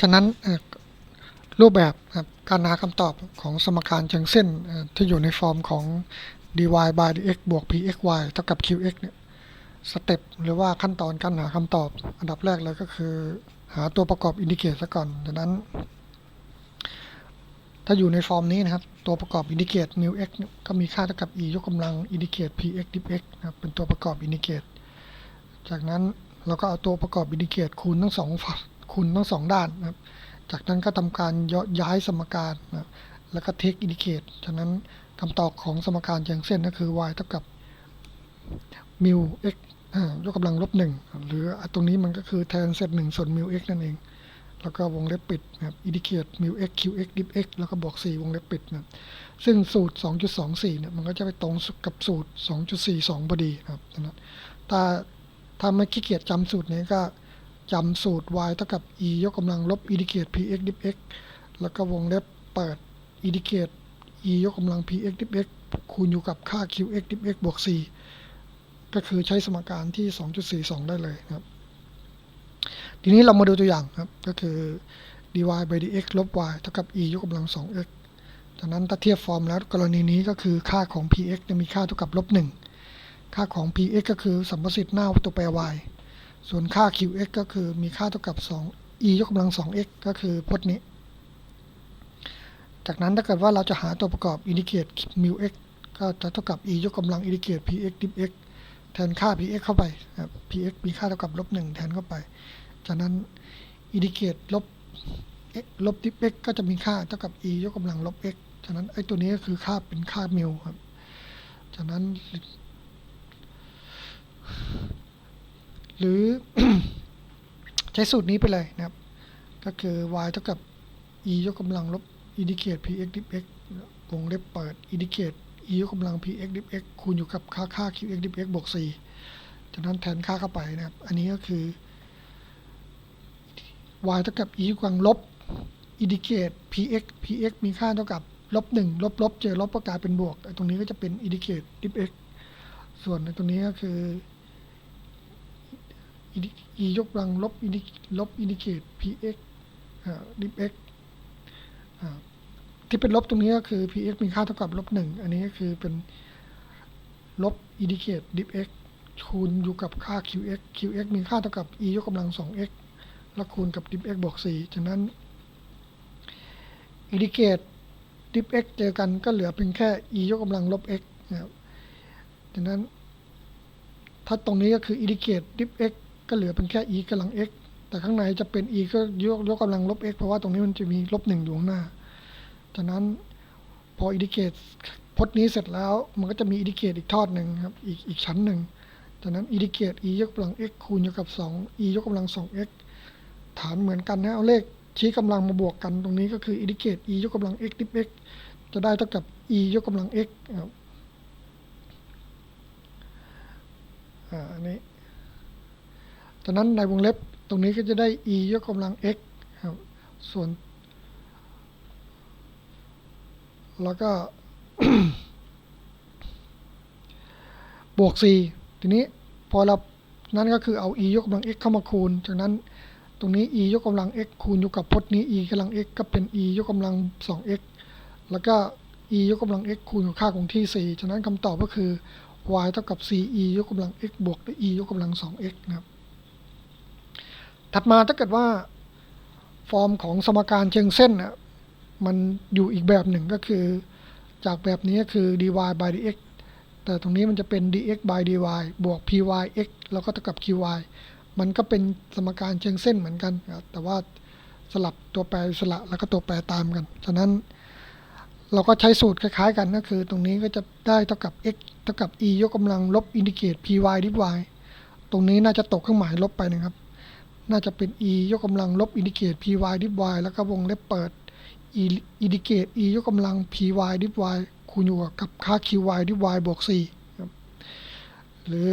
ฉะนั้นรูปแบบการหาคำตอบของสมการเชิงเส้นที่อยู่ในฟอร์มของ dy by dx บวก pxy เท่ากับ qx เนี่ยสเต็ปหรือว่าขั้นตอนการหาคำตอบ อันดับแรกเลยก็คือ หาตัวประกอบอินดิเคตซะก่อนดังนั้น ถ้าอยู่ในฟอร์มนี้นะครับ ตัวประกอบอินดิเคต mu x เนี่ยก็มีค่าเท่ากับ e ยกกำลังอินดิเคต px dx นะครับเป็นตัวประกอบอินดิเคตจากนั้นเราก็เอาตัวประกอบอินดิเคตคูณทั้งสองฝั่ง คูณทั้งสองด้านนะครับ จากนั้นก็ทำการยย้ายสมการนะแล้วก็เทคอินดิเคตจากนั้นคำตอบของสมการเชิงเส้นก็คือ y เท่ากับ mu x อ่ายกกำลังลบหนึ่งหรือตรงนี้มันก็คือแทนเซตหนึ่งส่วน mu x นั่นเอง แล้วก็วงเล็บปิดนะครับ indicate mu x qx dip x แล้วก็บวก 4 วงเล็บปิดนะครับซึ่งสูตร 2.24เนี่ยมันก็จะไปตรงกับสูตร 2.42พอดีนะครับฉะถ้าถ้าไม่ขี้เกียจจำสูตรนี้ก็ จำสูตร y เท่ากับ e ยกกำลังลบ indicate px dip x แล้วก็วงเล็บเปิด indicate e ยกกำลัง px dip x คูณอยู่กับค่า qx dip x บวก4ก็คือใช้สมการที่ 2.42 ได้เลยครับ ทีนี้เรามาดูตัวอย่างครับ ก็คือ dy by dx ลบ y เท่ากับ e ยกกำลัง 2x จากนั้นถ้าเทียบฟอร์มแล้วกรณีนี้ก็คือค่าของ px จะมีค่าเท่ากับลบ 1 ค่าของ px ก็คือสัมประสิทธิ์หน้าตัวแปร y ส่วนค่า qx ก็คือมีค่าเท่ากับ 2 e ยกกำลัง 2x ก็คือพจน์นี้ จากนั้นถ้าเกิดว่าเราจะหาตัวประกอบ indicate mu x ก็จะเท่ากับ e ยกกำลัง indicate px dip x แทนค่า px เข้าไป px มีค่าเท่ากับลบ1แทนเข้าไป จากนั้น indicate ลบลบ dip x ก็จะมีค่าเท่ากับ e ยกกำลังลบ x จากนั้นไอ้ตัวนี้ก็คือค่าเป็นค่ามิวครับจากนั้น หรือใช้สูตรนี้ไปเลยนะครับ ก็คือ y เท่ากับ e ยกกำลังลบ indicate px dip x วงเล็บเปิด indicate e ยกกำลัง px dip x คูณอยู่กับค่าค่า qx dip x บวก4จากนั้นแทนค่าเข้าไปนะครับ อันนี้ก็คือ y เท่ากับ e ยกกำลังลบ indicate px px มีค่าเท่ากับลบหนึ่งลบลบเจอลบก็กลายเป็นบวกไอ้ตรงนี้ก็จะเป็น indicate dip x ส่วนในตรงนี้ก็คือ e ยกกำลังลบ indi- ลบ indicate px อ่า dip x ที่เป็นลบตรงนี้ก็คือ px มีค่าเท่ากับลบหนึ่งอันนี้ก็คือเป็นลบ indicate dip x คูณอยู่กับค่า qx qx มีค่าเท่ากับ e ยกกำลัง 2x แล้วคูณกับ dip x บวก4จากนั้น indicate dip x เจอกันก็เหลือเพียงแค่ e ยกกำลังลบ x นะครับจากนั้น ถ้าตรงนี้ก็คือ indicate dip x ก็เหลือเป็นแค่ e กำลัง x แต่ข้างในจะเป็น e ก็ยกยกกำลังลบ x เพราะว่าตรงนี้มันจะมีลบหนึ่งอยู่ข้างหน้าจากนั้นพอ indicate พจน์นี้เสร็จแล้วมันก็จะมี indicate อีกทอดหนึ่งครับอีกอีกชั้นหนึ่งจากนั้น indicate e ยกกำลัง x คูณอยู่กับ 2 e ยกกำลัง 2x ฐานเหมือนกันนะเอาเลขชี้กำลังมาบวกกันตรงนี้ก็คือ indicate e ยกกำลัง x dip x จะได้เท่ากับ e ยกกำลัง x ครับอ่าอันนี้ จากนั้นในวงเล็บตรงนี้ก็จะได้ e ยกกำลัง x ครับ ส่วน แล้วก็ บวก4ทีนี้พอเรานั่นก็คือเอา e ยกกำลัง x เข้ามาคูณ จากนั้นตรงนี้ e ยกกำลัง x คูณอยู่กับพจน์นี้ e กำลัง x ก็เป็น e ยกกำลัง 2x แล้วก็ e ยกกำลัง x คูณกับค่าของที่ 4 ฉะนั้นคำตอบก็คือ y เท่ากับ 4e ยกกำลัง x บวกด้วย e ยกกำลัง 2x นะครับ ถัดมาถ้าเกิดว่า ฟอร์มของสมการเชิงเส้นน่ะมันอยู่อีกแบบหนึ่งก็คือ จากแบบนี้ก็คือ dy by dx แต่ตรงนี้มันจะเป็น dx by dy บวก pyx แล้วก็เท่ากับ qy มันก็เป็นสมการเชิงเส้นเหมือนกันครับแต่ว่าสลับตัวแปรอิสระแล้วก็ตัวแปรตามกัน ฉะนั้นเราก็ใช้สูตรคล้ายๆกันก็คือ ตรงนี้ก็จะได้เท่ากับ x เท่ากับ e ยกกำลังลบ indicate py dy ตรงนี้น่าจะตกเครื่องหมายลบไปนะครับ น่าจะเป็น e ยกกำลังลบ indicate py dip y แล้วก็วงเล็บเปิด e indicate e ยกกำลัง py dip y คูณอยู่กับค่า qy dip y บวก4หรือ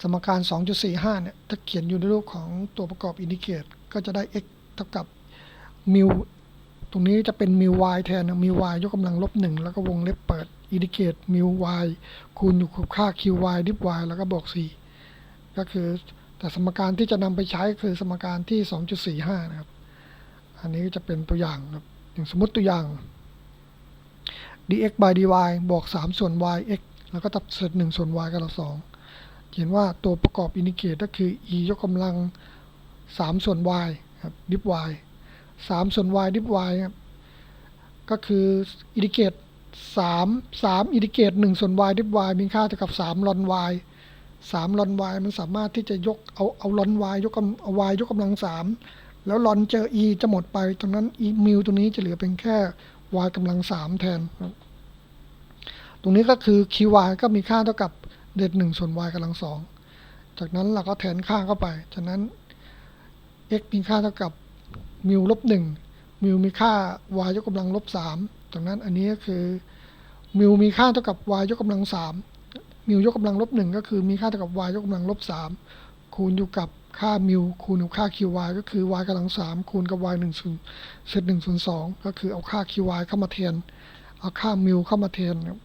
สมการ 2.45 เนี่ย ถ้าเขียนอยู่ในรูปของตัวประกอบ indicate ก็จะได้ x เท่ากับ mu ตรงนี้จะเป็น mu y แทนนะ mu y ยกกำลังลบ 1 แล้วก็วงเล็บเปิด indicate mu y คูณอยู่กับค่า qy dip y แล้วก็บวก4ก็คือ แต่สมการที่จะนำไปใช้คือสมการที่ 2.45 นะครับ อันนี้จะเป็นตัวอย่างครับอย่างสมมติตัวอย่าง dx by dy บวก 3 ส่วน y x แล้วก็ตัดเศษ1ส่วน y กับเรา2เห็นว่าตัวประกอบอินดิเกตก็คือ e ยกกำลัง 3 ส่วน y ครับ ดิฟ y 3 ส่วน y ดิฟ y ครับ ก็คืออินดิเกต3 3อินดิเกต1ส่วน y ดิฟ y มีค่าเท่ากับ3ลอน y 3ลอน y มันสามารถที่จะยกเอาเอาลอน y ยยกกำเอา y ยยกกำลัง3แล้วลอนเจอ e จะหมดไปตรงนั้น e มิวตัวนี้จะเหลือเป็นแค่ y กำลัง3แทน ตรงนี้ก็คือ q y ก็มีค่าเท่ากับเด็ด1ส่วน y กำลัง2จากนั้นเราก็แทนค่าเข้าไป จากนั้น x มีค่าเท่ากับมิวลบ1มิวมีค่า y ยกกำลังลบ3จากนั้นอันนี้ก็คือมิวมีค่าเท่ากับ y ยกกำลัง3มิ มิวยกกำลังลบ1ก็คือมีค่าเท่ากับ y ยกกำลังลบ3คูณอยู่กับค่ามิวคูณกับค่า q y ก็คือ y กำลัง3คูณกับ y 1ส่วนเศษ1ส่วน2ก็คือเอาค่า q y เข้ามาแทน เอาค่ามิวเข้ามาแทนครับ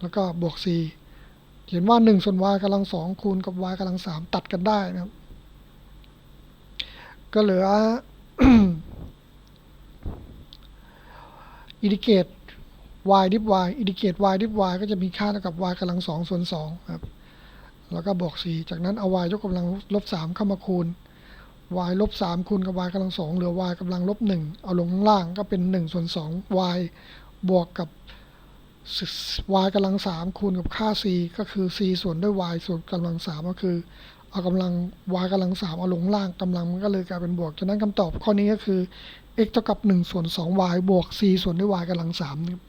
แล้วก็บวก c เขียนว่า 1 ส่วน y กำลัง2คูณกับ y กำลัง3ตัดกันได้นะครับ ก็เหลืออินดิเกต y ดิฟ y อินดิเกต y ดิฟ y ก็จะมีค่าเท่ากับ y กำลัง2ส่วน2ครับ แล้วก็บวก 4 จากนั้นเอา y ยกกำลังลบ 3 เข้ามาคูณ y ลบ 3 คูณกับ y กำลัง2เหลือ y กำลังลบ 1 เอาลงข้างล่างก็เป็น1ส่วน2 y บวกกับ y กำลัง3คูณกับค่า c ก็คือ c ส่วนด้วย y ส่วนกำลัง3ก็คือ เอากำลัง y กำลัง3เอาลงล่างกำลังมันก็เลยกลายเป็นบวก ฉะนั้นคำตอบข้อนี้ก็คือ x เท่ากับ1ส่วน2 y บวก c ส่วนด้วย y กำลัง3นะครับ